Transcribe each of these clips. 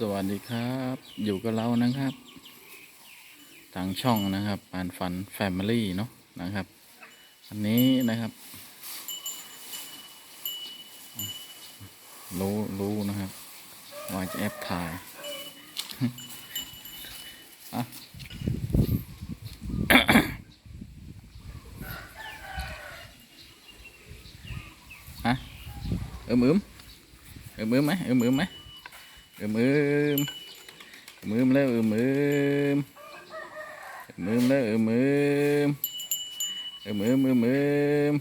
สวัสดีครับ อยู่กับเรานะครับ ทางช่องนะครับปานฝันแฟมิลี่เนาะนะครับ อันนี้นะครับ รู้รู้นะครับ ว่าจะแอบถ่ายอะฮะเอิมเอิมเอิมเอิมไหมเอิมเอิมไหม อืมอืมอืมแล้วอืมอืมอืมแล้วอืมอืมอืมอืมอืมอืม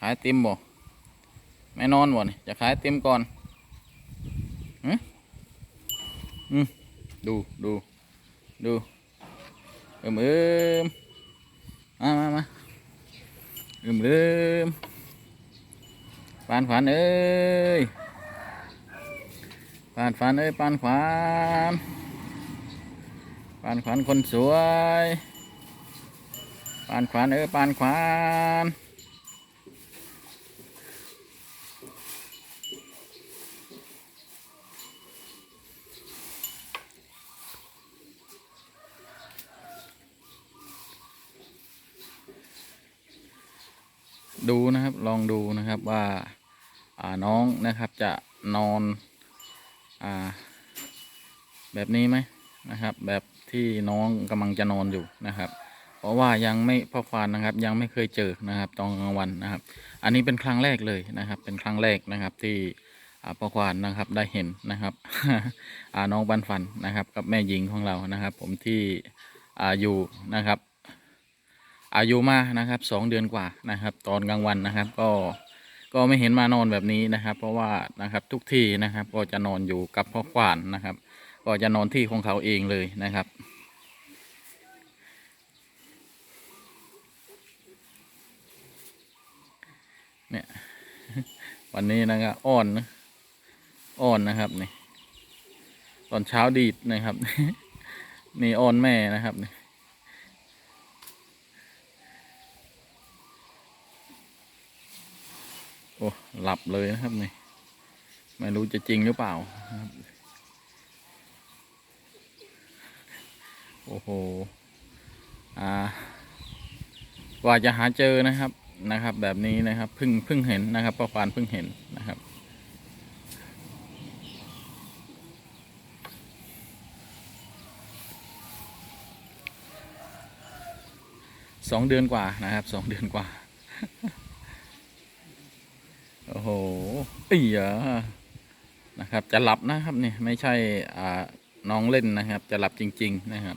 ขายติมบ่ไม่นอนบ่นี่จะขายติมก่อนฮึอืมดูดูดูอืมอืมมามามาอืมอืมปานขวัญเอ้ย ปานฝันเอ้ยปานขวานปานขวานคนสวยปานขวานเอ้ยปานขวานดูนะครับลองดูนะครับว่าอ่าน้องนะครับจะนอน อ่า แบบนี้ไหมนะครับ แบบที่น้องกำลังจะนอนอยู่นะครับ เพราะว่ายังไม่พ่อควานนะครับ ยังไม่เคยเจอนะครับตอนกลางวันนะครับ อันนี้เป็นครั้งแรกเลยนะครับ เป็นครั้งแรกนะครับที่พ่อควานนะครับได้เห็นนะครับน้องบันฟันนะครับ กับแม่หญิงของเรานะครับ ผมที่อาอยู่นะครับ อายุมานะครับสองเดือนกว่านะครับ ตอนกลางวันนะครับก็ ก็ไม่เห็นมานอนแบบนี้นะครับ เพราะว่านะครับทุกที่นะครับ ก็จะนอนอยู่กับพ่อควานนะครับ ก็จะนอนที่ของเขาเองเลยนะครับเนี่ยวันนี้นะครับอ้อนนะอ้อนนะครับนี่ตอนเช้าดีดนะครับ นี่อ้อนแม่นะครับนี่ โอ้หลับเลยนะครับนี่ไม่รู้จะจริงหรือเปล่าครับโอ้โหอ่ากว่าจะหาเจอนะครับนะครับ แบบนี้นะครับพิ่งพิ่งเห็นนะครับป้าฟานพิ่งเห็นนะครับสองเดือนกว่านะครับสองเดือนกว่า โอ้โห อียนะครับ จะหลับนะครับนี่ไม่ใช่อ่าน้องเล่นนะครับ จะหลับจริง ๆ นะครับ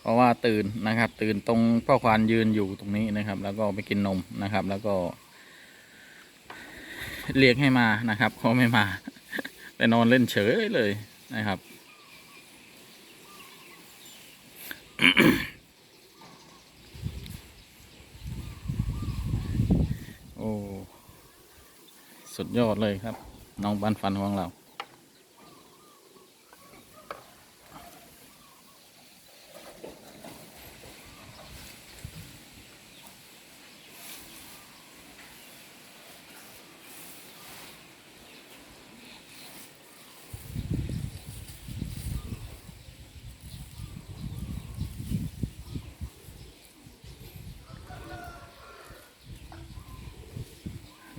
เพราะว่าตื่นนะครับ ตื่นตรงพ่อควานยืนอยู่ตรงนี้นะครับ แล้วก็ไปกินนมนะครับ แล้วก็ เรียกให้มานะครับเขาไม่มา ไปนอนเล่นเฉยเลยนะครับโอ้ สุดยอดเลยครับ น้องบันฟันของเรา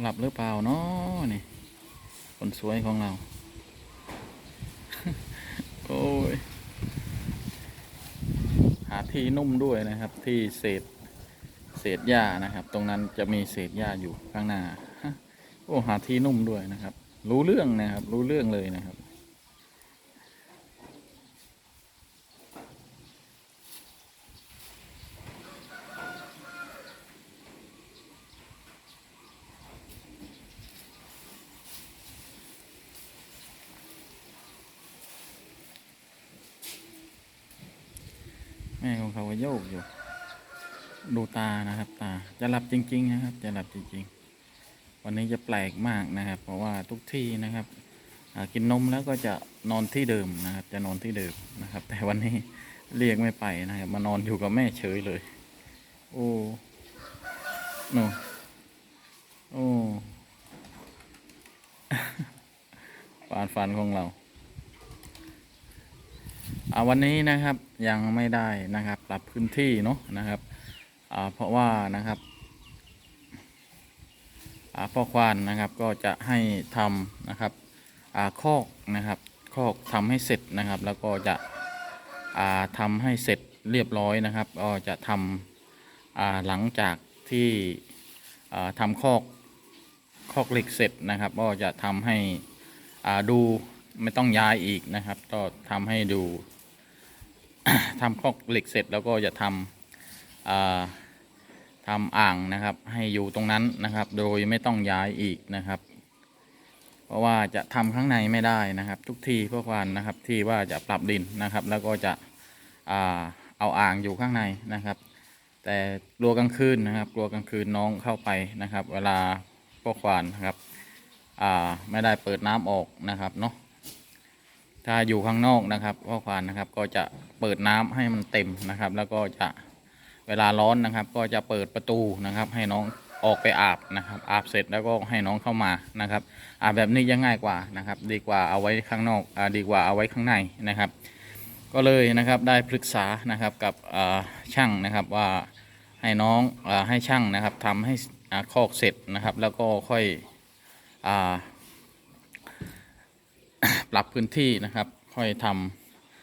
หลับหรือเปล่าเนาะนี่คนสวยของเรา โอ้ย หาที่นุ่มด้วยนะครับ ที่เศษ เศษหญ้านะครับ ตรงนั้นจะมีเศษหญ้าอยู่ข้างหน้า โอ้หาที่นุ่มด้วยนะครับ รู้เรื่องนะครับ รู้เรื่องเลยนะครับ ม่ของเขาก็โยกอยู่ ดูตานะครับ ตาจะหลับจริง ๆ นะครับ จะหลับจริง ๆ วันนี้จะแปลกมากนะครับ เพราะว่าทุกที่นะครับกินนมแล้วก็จะนอนที่เดิมนะครับ จะนอนที่เดิมนะครับ แต่วันนี้เรียกไม่ไปนะครับ มานอนอยู่กับแม่เฉยเลย โอ้โนโอ้ปามฝันของเราอ่าวันนี้นะครับ ยังไม่ได้นะครับ ปรับพื้นที่เนาะนะครับเพราะว่านะครับพ่อควานนะครับก็จะให้ทำนะครับคอกนะครับคอกทำให้เสร็จนะครับ แล้วก็จะอ่าทำให้เสร็จเรียบร้อยนะครับก็จะทำหลังจากที่อ่าทำคอกคอกเหล็กเสร็จนะครับ ก็จะทำให้ดูไม่ต้องย้ายอีกนะครับ ก็ทำให้ดู ทำคอกเหล็กเสร็จแล้วก็จะทำทำอ่างนะครับ ให้อยู่ตรงนั้นนะครับ โดยไม่ต้องย้ายอีกนะครับ เพราะว่าจะทำข้างในไม่ได้นะครับ ทุกทีพวกวันนะครับที่ว่าจะปรับดินนะครับ แล้วก็จะอเอาอ่างอยู่ข้างในนะครับ แต่กลัวกลางคืนนะครับ กลัวกลางคืนน้องเข้าไปนะครับ เวลาพวกควานนะครับไม่ได้เปิดน้ำออกนะครับเนาะ ถ้าอยู่ข้างนอกนะครับพ่อควานนะครับก็จะเปิดน้ำให้มันเต็มนะครับ แล้วก็จะเวลาร้อนนะครับ ก็จะเปิดประตูนะครับ ให้น้องออกไปอาบนะครับ อาบเสร็จแล้วก็ให้น้องเข้ามานะครับ อาบแบบนี้ยังง่ายกว่านะครับ ดีกว่าเอาไว้ข้างนอกอาดีกว่าเอาไว้ข้างในนะครับ ก็เลยนะครับได้ปรึกษานะครับกับช่างนะครับว่าให้น้องอให้ช่างนะครับทำให้อคอกเสร็จนะครับ แล้วก็ค่อยอ ปรับพื้นที่นะครับ ค่อยท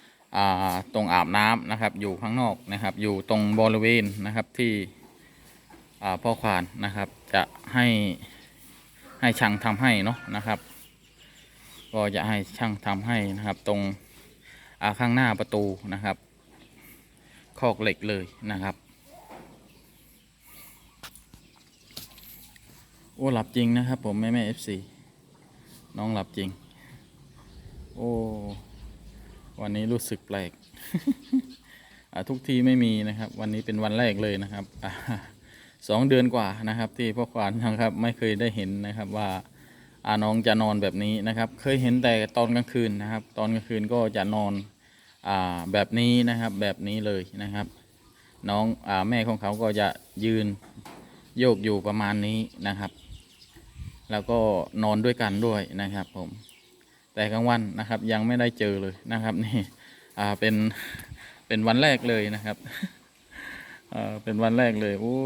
ำตรงอาบน้ำนะครับ อยู่ข้างนอกนะครับ อยู่ตรงบริเวณนะครับที่พ่อควานนะครับ จะให้ให้ช่างทำให้เนาะนะครับ ก็จะให้ช่างทำให้นะครับ ตรงข้างหน้าประตูนะครับ คอกเหล็กเลยนะครับโอ้หลับจริงนะครับผมแม่แม่เอฟซีน้องหลับจริง โอ้ วันนี้รู้สึกแปลกทุกทีไม่มีนะครับ วันนี้เป็นวันแรกเลยนะครับอสองเดือนกว่านะครับ ที่พ่อควานนะครับไม่เคยได้เห็นนะครับว่าอาน้องจะนอนแบบนี้นะครับ เคยเห็นแต่ตอนกลางคืนนะครับ ตอนกลางคืนก็จะนอนอ่าแบบนี้นะครับ แบบนี้เลยนะครับ น้องอาแม่ของเขาก็จะยืนโยกอยู่ประมาณนี้นะครับ แล้วก็นอนด้วยกันด้วยนะครับผม แต่กลางวันนะครับยังไม่ได้เจอเลยนะครับนี่อ่าเป็นเป็นวันแรกเลยนะครับเออเป็นวันแรกเลยโอ้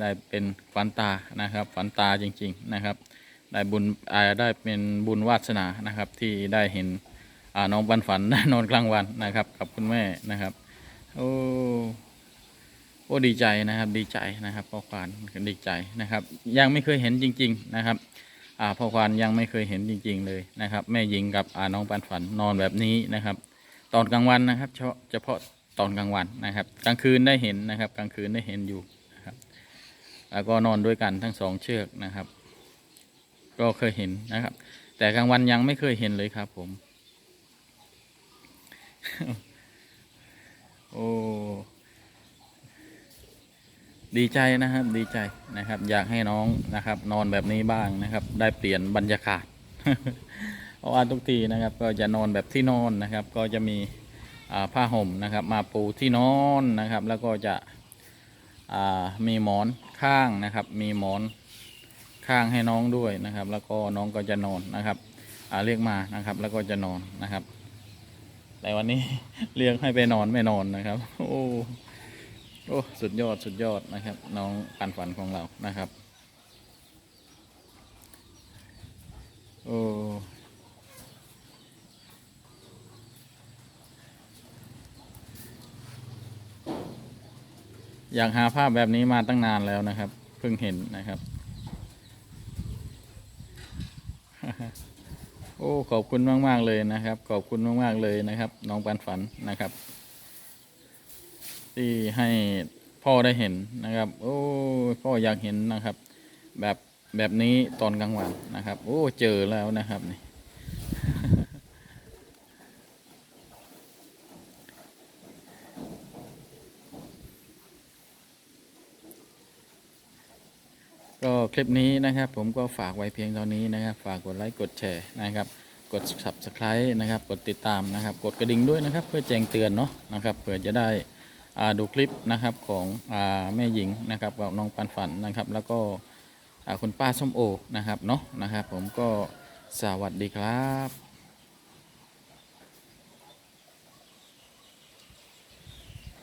ได้เป็นฝันตานะครับฝันตาจริง ๆนะครับ ได้บุญอ่าได้เป็นบุญวาสนานะครับ ที่ได้เห็นอ่าน้องปันฝันได้นอนกลางวันนะครับ กับคุณแม่นะครับโอ้โอ้ดีใจนะครับดีใจนะครับพ่อควานดีใจนะครับ ยังไม่เคยเห็นจริง ๆนะครับ อ่าพ่อควานยังไม่เคยเห็นจริง ๆ เลยนะครับ แม่หญิงกับอ่าน้องปันฝันนอนแบบนี้นะครับ ตอนกลางวันนะครับเฉพาะเฉพาะตอนกลางวันนะครับ กลางคืนได้เห็นนะครับ กลางคืนได้เห็นอยู่นะครับ แล้วก็นอนด้วยกันทั้งสองเชือกนะครับ ก็เคยเห็นนะครับ แต่กลางวันยังไม่เคยเห็นเลยครับ ผม โอ้ ดีใจนะครับดีใจนะครับ อยากให้น้องนะครับ นอนแบบนี้บ้างนะครับ ได้เปลี่ยนบรรยากาศเพราะว่าทุกทีนะครับ ก็จะนอนแบบที่นอนนะครับ ก็จะมีผ้าห่มนะครับ มาปูที่นอนนะครับ แล้วก็จะมีหมอนข้างนะครับ มีหมอนข้างให้น้องด้วยนะครับ แล้วก็น้องก็จะนอนนะครับเรียกมานะครับ แล้วก็จะนอนนะครับ แต่วันนี้เรียกให้ไปนอนไม่นอนนะครับ โอ้ โอ้สุดยอดสุดยอดนะครับ น้องปันฝันของเรานะครับ โอ้อยากหาภาพแบบนี้มาตั้งนานแล้วนะครับ เพิ่งเห็นนะครับ โอ้ขอบคุณมาก ๆ เลยนะครับ ขอบคุณมาก ๆ เลยนะครับ น้องปันฝันนะครับ ที่ให้พ่อได้เห็นนะครับ โอ้พ่ออยากเห็นนะครับ แบบแบบนี้ตอนกลางวันนะครับ โอ้เจอแล้วนะครับนี่ก็คลิปนี้นะครับผมก็ฝากไว้เพียงเท่านี้นะครับ ฝากกดไลค์กดแชร์นะครับ กด subscribe นะครับ กดติดตามนะครับ กดกระดิ่งด้วยนะครับ เพื่อแจ้งเตือนเนาะนะครับเผื่อจะได้ ดูคลิปนะครับของอแม่หญิงนะครับกับน้องปันฝันนะครับ แล้วก็คุณป้าส้มโอนะครับเนาะนะครับ ผมก็สวัสดีครับ